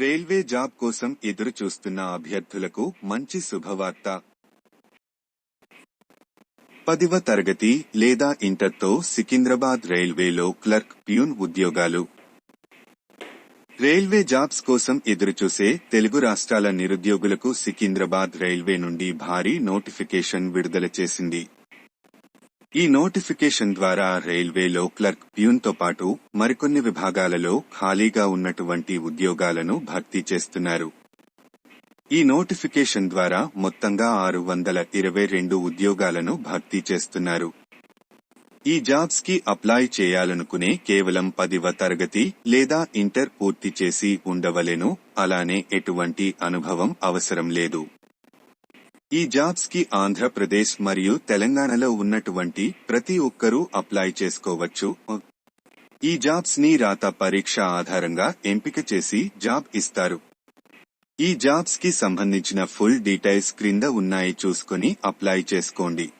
Railway job కోసం ఎదురు చూస్తున్న అభ్యర్థులకు మంచి శుభవార్త. పదివ తరగతి లేదా ఇంటర్తో సికింద్రాబాద్ రైల్వేలో క్లర్క్ ప్యూన్ ఉద్యోగాలు. రైల్వే జాబ్స్ కోసం ఎదురుచూసే తెలుగు రాష్ట్రాల నిరుద్యోగులకు సికింద్రాబాద్ రైల్వే నుండి భారీ నోటిఫికేషన్ విడుదల చేసింది. ఈ నోటిఫికేషన్ ద్వారా రైల్వేలో క్లర్క్ ప్యూన్తో పాటు మరికొన్ని విభాగాలలో ఖాళీగా ఉన్నటువంటి ఉద్యోగాలను భర్తీ చేస్తున్నారు. ఈ నోటిఫికేషన్ ద్వారా మొత్తంగా ఆరు వందల ఇరవై రెండు ఉద్యోగాలను భర్తీ చేస్తున్నారు. ఈ జాబ్స్కి అప్లై చేయాలనుకునే కేవలం పదివ తరగతి లేదా ఇంటర్ పూర్తి చేసి ఉండవలెను అలానే ఎటువంటి అనుభవం అవసరం లేదు. ఈ జాబ్స్కి ఆంధ్రప్రదేశ్ మరియు తెలంగాణలో ఉన్నటువంటి ప్రతి ఒక్కరూ అప్లై చేసుకోవచ్చు. ఈ జాబ్స్ని రాత పరీక్ష ఆధారంగా ఎంపిక చేసి జాబ్ ఇస్తారు. ఈ జాబ్స్కి సంబంధించిన ఫుల్ డీటెయిల్స్ క్రింద ఉన్నాయి చూసుకుని అప్లై చేసుకోండి.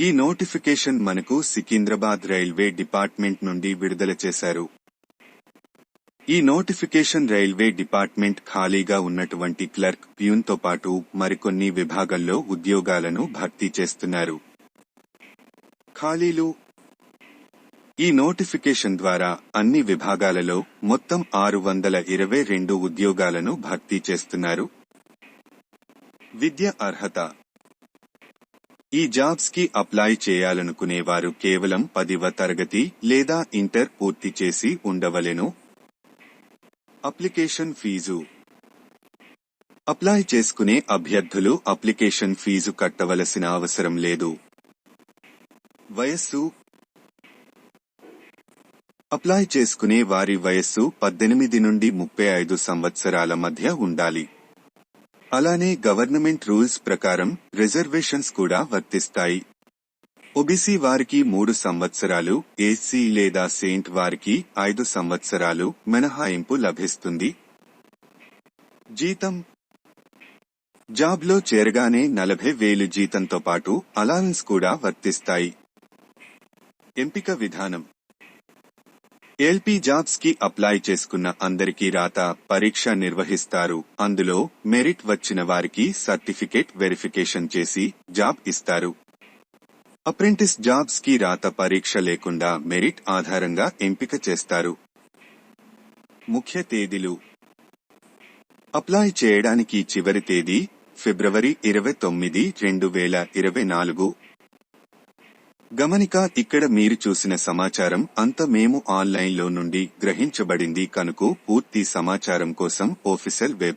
ఈ నోటిఫికేషన్ మనకు సికింద్రాబాద్ రైల్వే డిపార్ట్మెంట్ నుండి విడుదల చేశారు. ఈ నోటిఫికేషన్ రైల్వే డిపార్ట్మెంట్ ఖాళీగా ఉన్నటువంటి క్లర్క్ ప్యూన్తో పాటు మరికొన్ని విభాగాల్లో ఉద్యోగాలను భర్తీ చేస్తున్నారు. ఖాళీలు. ఈ నోటిఫికేషన్ ద్వారా అన్ని విభాగాలలో మొత్తం ఆరు వందల ఇరవై రెండు ఉద్యోగాలను భర్తీ చేస్తున్నారు. విద్య అర్హత. ఈ జాబ్స్కి అప్లై చేయాలనుకునేవారు కేవలం పదివ తరగతి లేదా ఇంటర్ పూర్తి చేసి ఉండవలెను. Application fee. అప్లై చేసుకునే అభ్యర్థులు అప్లికేషన్ ఫీజు కట్టవలసిన అవసరం లేదు. వయస్సు. అప్లై చేసుకునే వారి వయస్సు పద్దెనిమిది నుండి ముప్పై ఐదు సంవత్సరాల మధ్య ఉండాలి. అలానే గవర్నమెంట్ రూల్స్ ప్రకారం రిజర్వేషన్స్ కూడా వర్తిస్తాయి. ఒబిసి వారికి మూడు సంవత్సరాలు ఏసీ లేదా సెయింట్ వారికి ఐదు సంవత్సరాలు మినహాయింపు లభిస్తుంది. జీతం జాబ్లో చేరగానే నలభై వేలు జీతంతో పాటు అలవెన్స్ కూడా వర్తిస్తాయి. ఎంపిక విధానం ఎల్పీ జాబ్స్కి అప్లై చేసుకున్న అందరికీ రాత పరీక్ష నిర్వహిస్తారు. అందులో మెరిట్ వచ్చిన వారికి సర్టిఫికేట్ వెరిఫికేషన్ చేసి జాబ్ ఇస్తారు. అప్రెంటిస్ జాబ్స్కి రాత పరీక్ష లేకుండా మెరిట్ ఆధారంగా ఎంపిక చేస్తారు. ముఖ్య తేదీలు. అప్లై చేయడానికి చివరి తేదీ ఫిబ్రవరి ఇరవై తొమ్మిది రెండు వేల ఇరవై నాలుగు. గమనిక ఇక్కడ మీరు చూసిన సమాచారం అంత మేము ఆన్లైన్లో నుండి గ్రహించబడింది కనుక పూర్తి సమాచారం కోసం ఆఫీసర్ వెబ్